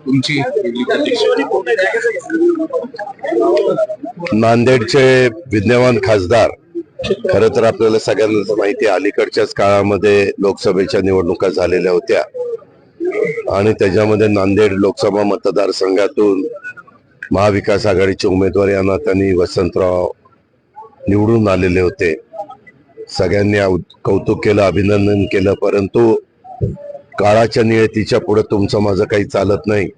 तुमची नांदेडचे विद्यमान खासदार खर तर आपल्याला सगळ्यांना माहिती आहे, अलीकडच्याच काळामध्ये लोकसभेच्या निवडणुका झालेल्या होत्या. आणि त्याच्यामध्ये नांदेड लोकसभा मतदारसंघातून महाविकास आघाडीचे उमेदवार या नात्याने वसंतराव निवडून आलेले होते. सगळ्यांनी कौतुक केलं अभिनंदन केलं परंतु काळाच्या नियतीच्या पुढे तुमचं माझं काही चालत नाही.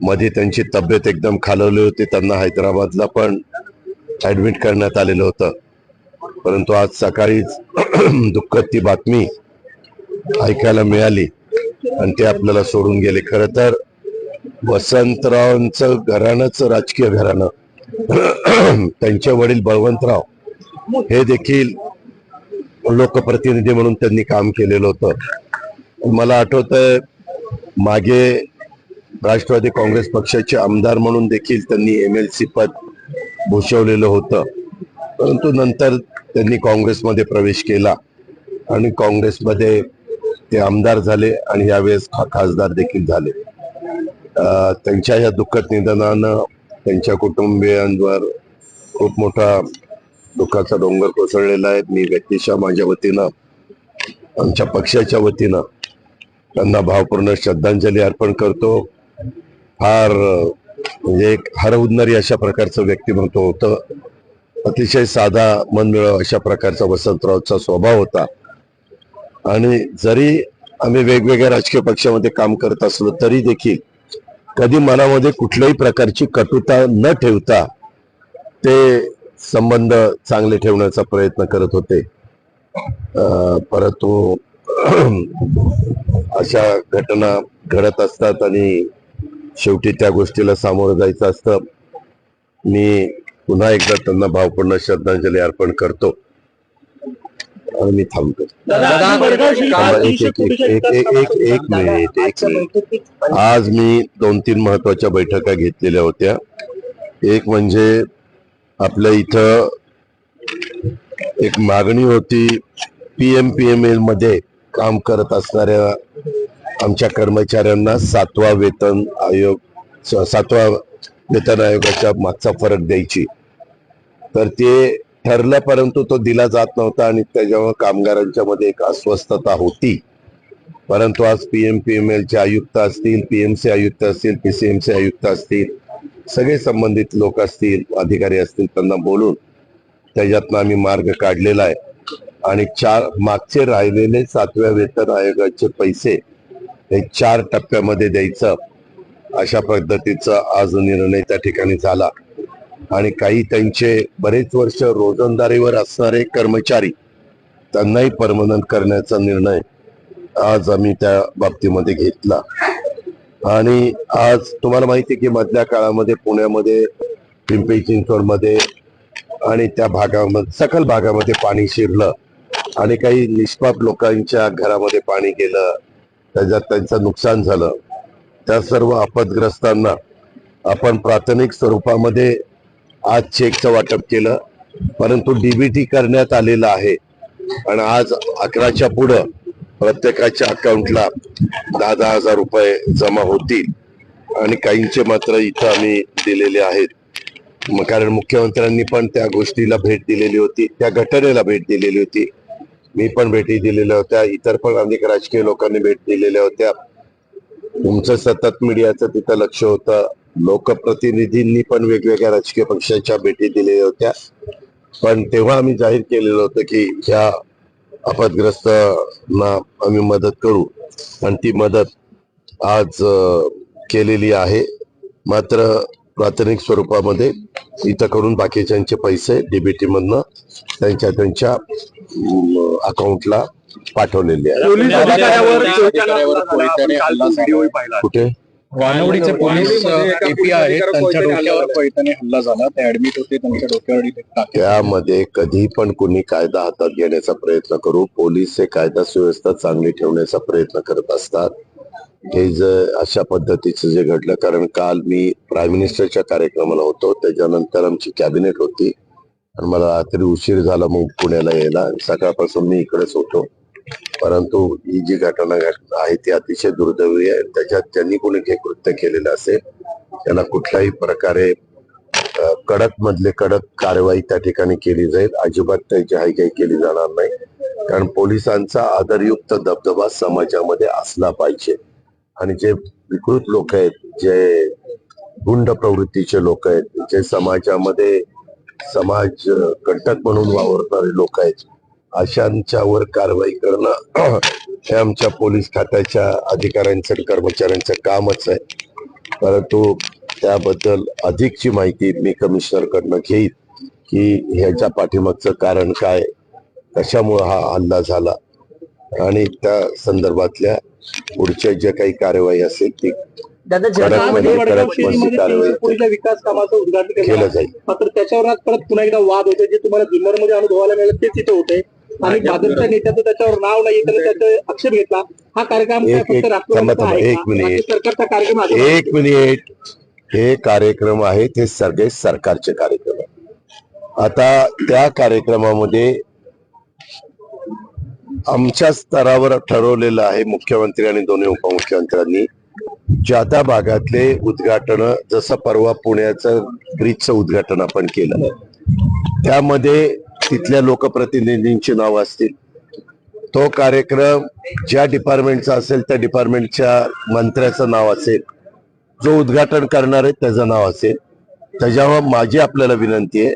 मध्ये त्यांची तब्येत एकदम खालवली होती त्यांना हैदराबादला पण ऍडमिट करण्यात आलेलं होतं. परंतु आज सकाळीच दुःखद ती बातमी ऐकायला मिळाली आणि ते आपल्याला सोडून गेले. खर तर वसंतरावांचं घराणंच राजकीय घराणं. त्यांचे वडील बळवंतराव हे देखील लोकप्रतिनिधी म्हणून त्यांनी काम केलेलं होतं. मला आठवतंय मागे राष्ट्रवादी काँग्रेस पक्षाचे आमदार म्हणून देखील त्यांनी एम एल सी पद भूषवलेलं होतं. परंतु नंतर त्यांनी काँग्रेसमध्ये प्रवेश केला आणि काँग्रेसमध्ये ते आमदार झाले आणि यावेळेस खा- खासदार देखील झाले. त्यांच्या या दुःखद निधनानं त्यांच्या कुटुंबियांवर खूप मोठा दुःखाचा डोंगर कोसळलेला आहे. मी व्यक्तिशः माझ्या वतीनं आमच्या पक्षाच्या वतीनं त्यांना भावपूर्ण श्रद्धांजली अर्पण करतो. फार म्हणजे एक हरवणारी अशा प्रकारचं व्यक्तिमत्व होतं. अतिशय साधा मनमिळव अशा प्रकारचा वसंतरावचा स्वभाव होता. आणि जरी आम्ही वेगवेगळ्या राजकीय पक्षामध्ये काम करत असलो तरी देखील कधी मनामध्ये कुठल्याही प्रकारची कटुता न ठेवता ते संबंध चांगले ठेवण्याचा प्रयत्न करत होते. परंतु अशा घटना घडत असतात आणि शेवटी त्या गोष्टीला सामोरं जायचं असतं. मी पुन्हा एकदा त्यांना भावपूर्ण श्रद्धांजली अर्पण करतो. आणि मी थांबतो. एक एक एक मिनिट एक मिनिट आज मी दोन तीन महत्त्वाच्या बैठका घेतलेल्या होत्या. एक म्हणजे आपल्या इथं एक मागणी होती पी एम पी एम एलमध्ये काम करत असणाऱ्या आमच्या कर्मचाऱ्यांना सातवा वेतन आयोग सातवा वेतन आयोगाच्या मागचा फरक द्यायची. तर ते ठरलं परंतु तो दिला जात नव्हता आणि त्याच्यामुळे कामगारांच्या मध्ये एक अस्वस्थता होती. परंतु आज पी एम पी एम एलचे आयुक्त असतील पीएमसी आयुक्त असतील पी सीएमसी आयुक्त असतील सगळे संबंधित लोक असतील अधिकारी असतील त्यांना बोलून त्याच्यातनं आम्ही मार्ग काढलेला आहे. आणि चार मागचे राहिलेले सातव्या वेतन आयोगाचे पैसे हे चार टप्प्यामध्ये द्यायचं. अशा पद्धतीचा आज निर्णय त्या ठिकाणी झाला. आणि काही त्यांचे बरेच वर्ष रोजंदारीवर असणारे कर्मचारी त्यांनाही परमनंट करण्याचा निर्णय आज आम्ही त्या बाबतीमध्ये घेतला. आणि आज तुम्हाला माहिती आहे की मधल्या काळामध्ये पुण्यामध्ये पिंपरी चिंचवडमध्ये आणि त्या भागामध्ये सकल भागामध्ये पाणी शिरलं. आणि काही निष्पाप लोकांच्या घरामध्ये पाणी गेलं त्याच्यात त्यांचं नुकसान झालं. त्या सर्व आपदग्रस्तांना आपण प्राथमिक स्वरूपामध्ये आज चेकचं वाटप केलं परंतु डीबीटी करण्यात आलेलं आहे. आणि आज अकराच्या पुढं प्रत्येकाच्या अकाउंटला दहा दहा हजार रुपये जमा होतील. आणि काहींचे मात्र इथं आम्ही दिलेले आहेत. मग कारण मुख्यमंत्र्यांनी पण त्या गोष्टीला भेट दिलेली होती त्या घटनेला भेट दिलेली होती. मी पण भेटी दिलेल्या होत्या. इतर पण अनेक राजकीय लोकांनी भेट दिलेल्या होत्या. तुमचं सतत मीडियाचं तिथं लक्ष होतं. लोकप्रतिनिधींनी पण वेगवेगळ्या राजकीय पक्षाच्या भेटी दिलेल्या होत्या. पण तेव्हा आम्ही जाहीर केलेलं होतं की ह्या अपदग्रस्तांना आम्ही मदत करू. आणि ती मदत आज केलेली आहे. मात्र प्राथमिक स्वरूपामध्ये इथं करून बाकीच्यांचे पैसे डीबीटी मधनं त्यांच्या त्यांच्या अकाउंटला पाठवलेले आहे. कुठे? वानवडीचे पोलीस एपी आहेत. त्यांच्या डोक्यावर पैठणी हल्ला झाला. ते ऍडमिट होते. त्यांच्या डोक्यावर त्यामध्ये कधी पण कुणी कायदा हातात घेण्याचा प्रयत्न करू. पोलीस हे कायदा सुव्यवस्था चांगली ठेवण्याचा प्रयत्न करत असतात. हे जर अशा पद्धतीचं जे घडलं कारण काल मी प्राईम मिनिस्टरच्या कार्यक्रमाला होतो. त्याच्यानंतर आमची कॅबिनेट होती. आणि मला रात्री उशीर झाला मग पुण्याला यायला. सकाळपासून मी इकडेच होतो. परंतु ही जी घटना आहे ती अतिशय दुर्दैवी आहे. त्याच्यात ज्यांनी कोणी हे कृत्य केलेलं असेल त्यांना कुठल्याही प्रकारे कडक मधले कडक कारवाई त्या ठिकाणी केली जाईल. अजिबात त्याची हायकाई केली जाणार नाही. कारण पोलिसांचा आदरयुक्त दबदबा समाजामध्ये असला पाहिजे. आणि जे विकृत लोक आहेत जे गुंड प्रवृत्तीचे लोक आहेत जे समाजामध्ये समाज अ, कंटक म्हणून वावरणारे लोक आहेत अशांच्यावर कारवाई करणं हे आमच्या पोलीस खात्याच्या अधिकाऱ्यांचं आणि कर्मचाऱ्यांचं कामच आहे. परंतु त्याबद्दल अधिकची माहिती मी कमिशनरकडनं घेईन की ह्याच्या पाठीमागचं कारण काय कशामुळं हा हल्ला झाला आणि त्या संदर्भातल्या पुढच्या ज्या काही कार्यवाही असेल ती विकास कामाचं उद्घाटन केलं. जाईल. मात्र त्याच्यावर आज परत पुन्हा एकदा वाद होते जे तुम्हाला जुन्नरमध्ये अनुभवायला मिळालं तेच तिथे होते आणि भाजपच्या नेत्याचं त्याच्यावर नाव नाही त्याने त्याचा आक्षेप घेतला. हा कार्यक्रम काय एक-? मिनिट. सरकारचा कार्यक्रम आहे. एक मिनिट. हे कार्यक्रम आहेत हे सगळे सरकारचे कार्यक्रम आहेत. आता त्या कार्यक्रमामध्ये आमच्या स्तरावर ठरवलेलं आहे मुख्यमंत्री आणि दोन्ही उपमुख्यमंत्र्यांनी. ज्या त्या भागातले उद्घाटन जसं परवा पुण्याचं ब्रिजचं उद्घाटन आपण केलं. त्यामध्ये तिथल्या लोकप्रतिनिधींची नाव असतील. तो कार्यक्रम ज्या डिपार्टमेंटचा असेल त्या डिपार्टमेंटच्या मंत्र्याचं नाव असेल. जो उद्घाटन करणार आहे त्याचं नाव असेल. त्याच्यावर माझी आपल्याला विनंती आहे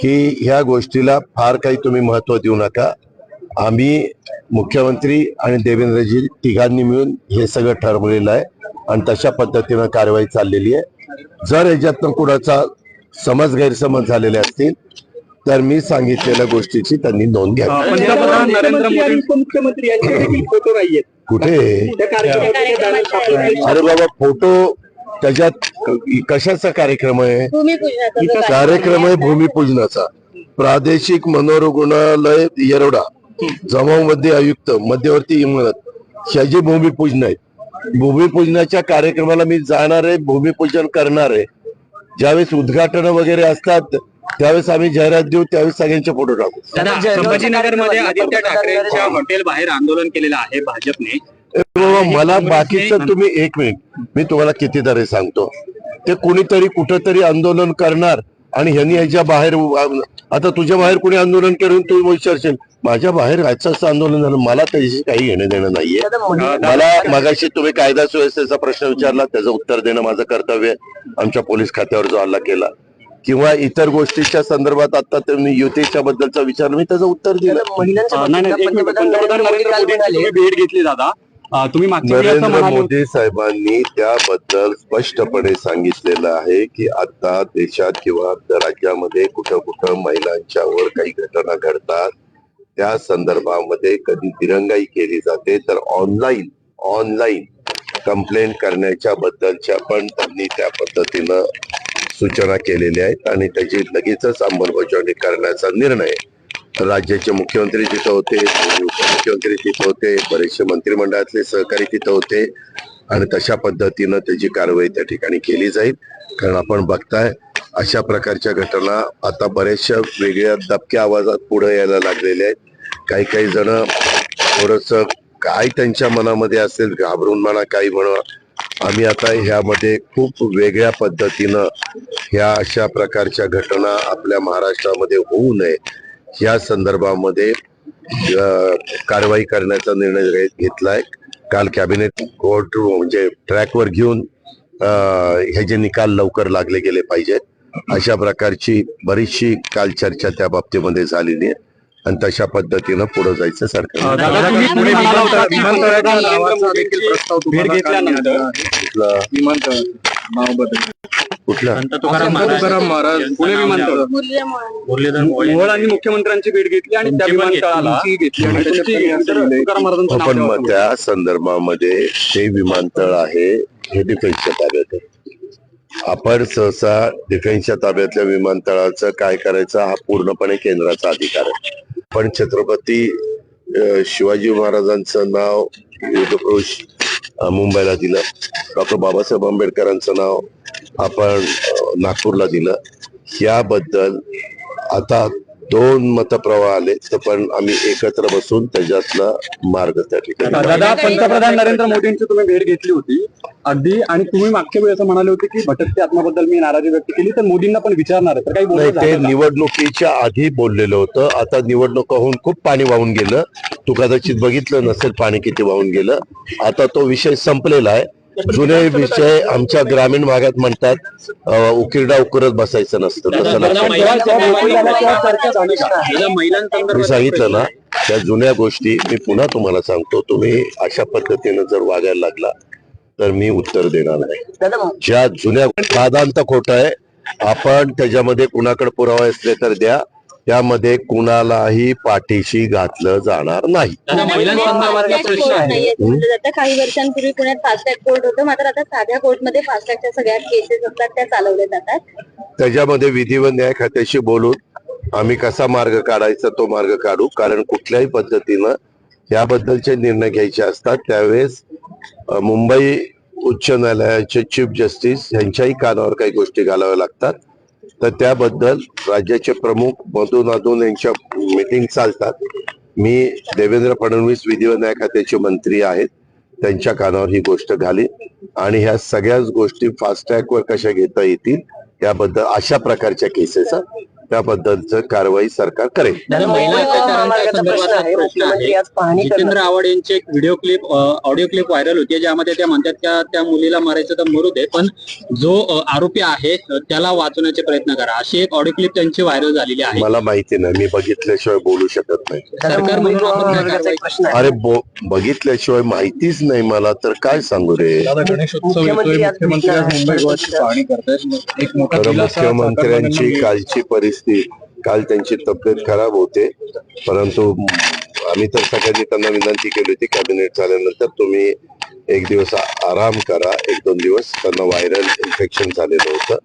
की ह्या गोष्टीला फार काही तुम्ही महत्त्व देऊ नका. आम्ही मुख्यमंत्री आणि देवेंद्रजी तिघांनी मिळून हे सगळं ठरवलेलं आहे आणि तशा पद्धतीनं कारवाई चाललेली आहे. जर याच्यातनं कुणाचा समज गैरसमज झालेले असतील तर मी सांगितलेल्या गोष्टीची त्यांनी नोंद घ्यावी पंतप्रधान नरेंद्र मोदी आणि उपमुख्यमंत्री यांचे देखील फोटो नाहीयेत. कुठे? अरे बाबा फोटो त्याच्यात कशाचा कार्यक्रम आहे? कार्यक्रम आहे भूमिपूजनाचा. प्रादेशिक मनोरुग्णालय येरवडा जमाव मध्य आयुक्त मध्यवर्ती इमारत ह्याची भूमिपूजन आहे. भूमिपूजनाच्या कार्यक्रमाला मी जाणार आहे भूमिपूजन करणार आहे. ज्यावेळेस उद्घाटन वगैरे असतात त्यावेळेस आम्ही जाहिरात देऊ त्यावेळेस सगळ्यांचे फोटो टाकू. संभाजीनगरमध्ये आदित्य ठाकरेंच्या हॉटेल बाहेर आंदोलन केलेलं आहे भाजपने. मला बाकीचं तुम्ही एक मिनिट मी तुम्हाला कितीतरी सांगतो. ते कुणीतरी कुठंतरी आंदोलन करणार आणि ह्यांनी ह्याच्या बाहेर आता तुझ्या बाहेर कोणी आंदोलन करून तू विचारशील? माझ्या बाहेर असं आंदोलन झालं मला त्याच्याशी काही घेणं देणं नाहीये. मला मगाशी तुम्ही कायदा सुव्यवस्थेचा प्रश्न विचारला त्याचं उत्तर देणं माझं कर्तव्य आहे. आमच्या पोलीस खात्यावर जो हल्ला केला. किंवा इतर गोष्टीच्या संदर्भात आता तुम्ही युतीच्या बद्दलचा विचार मी त्याचं उत्तर दिलं. भेट घेतली दादा. तुम्ही नरेंद्र. मोदी साहेबांनी त्याबद्दल स्पष्टपणे सांगितलेलं आहे की आता देशात किंवा राज्यामध्ये कुठं कुठं महिलांच्यावर काही घटना घडतात. त्या संदर्भामध्ये कधी दिरंगाई केली जाते तर ऑनलाईन ऑनलाईन कंप्लेंट करण्याच्या बद्दलच्या पण त्यांनी त्या पद्धतीनं सूचना केलेल्या आहेत आणि त्याची लगेचच अंमलबजावणी करण्याचा निर्णय राज्याचे मुख्यमंत्री तिथं होते उपमुख्यमंत्री तिथं होते बरेचसे मंत्रिमंडळातले सहकारी तिथं होते आणि तशा पद्धतीनं त्याची कारवाई त्या ठिकाणी केली जाईल. कारण आपण बघताय अशा प्रकारच्या घटना आता बऱ्याचशा वेगळ्या दबक्या आवाजात पुढे यायला लागलेल्या आहेत. काही काही जण थोडस काय त्यांच्या मनामध्ये असेल घाबरून म्हणा काही म्हणा. आम्ही आता ह्यामध्ये खूप वेगळ्या पद्धतीनं ह्या अशा प्रकारच्या घटना आपल्या महाराष्ट्रामध्ये होऊ नये. या संदर्भामध्ये कारवाई करण्याचा निर्णय घेतलाय. काल कॅबिनेट कोर्ट म्हणजे ट्रॅकवर घेऊन हे ह्याचे निकाल लवकर लागले गेले पाहिजेत अशा प्रकारची बरीचशी काल चर्चा त्या बाबतीमध्ये झालेली आहे. आणि तशा पद्धतीनं पुढे जायचं सरकार. कुठला? विमानतळ तुकाराम महाराज. पुणे आणि मुख्यमंत्र्यांची भेट घेतली आणि त्या विमानतळाला ठेवावं. मग त्या संदर्भामध्ये ते विमानतळ आहे हे डिफेन्सच्या ताब्यात आहे. आपण सहसा डिफेन्सच्या ताब्यातल्या विमानतळाचं काय करायचं हा पूर्णपणे केंद्राचा अधिकार आहे. पण छत्रपती शिवाजी महाराजांचं नाव युद्धपुरुष मुंबईला दिलं. डॉक्टर बाबासाहेब आंबेडकरांचं नाव आपण नागपूरला दिलं. याबद्दल आता दोन मतप्रवाह आले तर पण आम्ही एकत्र बसून त्याच्यातला मार्ग त्या ठिकाणी दादा पंतप्रधान नरेंद्र मोदींची तुम्ही भेट घेतली होती. अगदी आणि तुम्ही मागच्या वेळी असं म्हणाले होते की भटकते आत्माबद्दल मी नाराजी व्यक्त केली तर मोदींना पण विचारणार आहे. तर काही नाही ते का? निवडणुकीच्या आधी बोललेलं होतं. आता निवडणुका होऊन खूप पाणी वाहून गेलं. तू कदाचित बघितलं नसेल पाणी किती वाहून गेलं. आता तो विषय संपलेला आहे. जुने विषय आमच्या ग्रामीण भागात म्हणतात उकिरडा उकरत बसायचं नसतं? मी सांगितलं ना त्या जुन्या गोष्टी मी पुन्हा तुम्हाला सांगतो तुम्ही अशा पद्धतीनं जर वागायला लागला तर मी उत्तर देणार नाही ज्या जुन्या साधांत खोट आहे आपण त्याच्यामध्ये कुणाकडे पुरावे असले तर द्या त्यामध्ये कुणालाही पाठीशी घातलं जाणार नाही. काही वर्षांपूर्वी पुण्यात फास्टॅग कोर्ट होतं. मात्र आता साध्या कोर्टमध्ये फास्टॅगच्या सगळ्या केसेस असतात त्या चालवल्या जातात. त्याच्यामध्ये विधी व न्याय खात्याशी बोलून आम्ही कसा मार्ग काढायचा तो मार्ग काढू. कारण कुठल्याही पद्धतीनं याबद्दलचे निर्णय घ्यायचे असतात. त्यावेळेस मुंबई उच्च न्यायालयाचे चीफ जस्टिस यांच्याही कानावर काही गोष्टी घालाव्या लागतात. तर त्याबद्दल राज्याचे प्रमुख मधून अधून यांच्या मिटिंग चालतात. मी देवेंद्र फडणवीस विधी व न्याय खात्याचे मंत्री आहेत. त्यांच्या कानावर ही गोष्ट घाली आणि ह्या सगळ्याच गोष्टी फास्टॅग वर कशा घेता येतील त्याबद्दल अशा प्रकारच्या केसेस त्याबद्दलच कारवाई सरकार करेल. हा प्रश्न आहे. जितेंद्र आव्हाड यांची एक video clip audio clip viral होती ज्यामध्ये त्या म्हणतात का त्या मुलीला मारायचं तर मरू दे पण जो आरोपी आहे त्याला वाचवण्याचे प्रयत्न करा. अशी एक ऑडिओ क्लिप त्यांची व्हायरल झालेली आहे. मला माहिती नाही मी बघितल्याशिवाय बोलू शकत नाही. सरकार म्हणून आपण काय कारवाई अरे बघितल्याशिवाय माहितीच नाही मला तर काय सांगू रे? दादा गणेशोत्सव येतोय मुख्यमंत्री आज मुंबई गोव्याची पाहणी करतायत. एक मोठा खरं दिलासा मुख्यमंत्र्यांची कालची परिस्थिती काल त्यांची तब्येत खराब होते. परंतु आम्ही तर सगळ्यांनी त्यांना विनंती केली होती कॅबिनेट झाल्यानंतर तुम्ही एक दिवस आराम करा. एक दोन दिवस त्यांना व्हायरल इन्फेक्शन झालेलं होतं.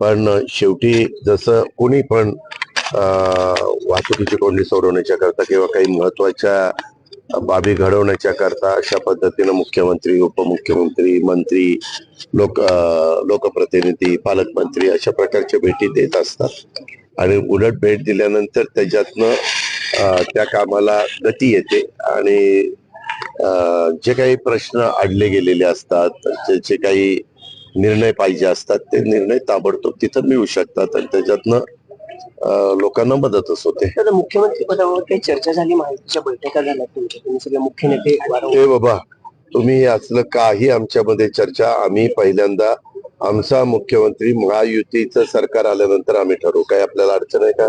पण शेवटी जसं कोणी पण वाहतुकीची कोंडी सोडवण्याच्या करता किंवा काही महत्त्वाच्या बाबी घडवण्याच्या करता अशा पद्धतीनं मुख्यमंत्री उपमुख्यमंत्री मंत्री लोक लोकप्रतिनिधी पालकमंत्री अशा प्रकारच्या भेटी देत असतात. आणि उलट भेट दिल्यानंतर त्याच्यातनं त्या कामाला गती येते आणि जे काही प्रश्न आडले गेलेले असतात जे काही निर्णय पाहिजे असतात ते निर्णय ताबडतोब तिथं मिळू शकतात आणि त्याच्यातनं लोकांना मदतच होते. तर मुख्यमंत्री पदावर काही चर्चा झाली माहितीच्या बैठका झाल्या तुमच्या. तुम्ही सगळे मुख्य नेते बाबा तुम्ही असलं काही आमच्यामध्ये चर्चा आम्ही पहिल्यांदा आमचा मुख्यमंत्री महायुतीचं सरकार आल्यानंतर आम्ही ठरवू. काय आपल्याला अडचण आहे का?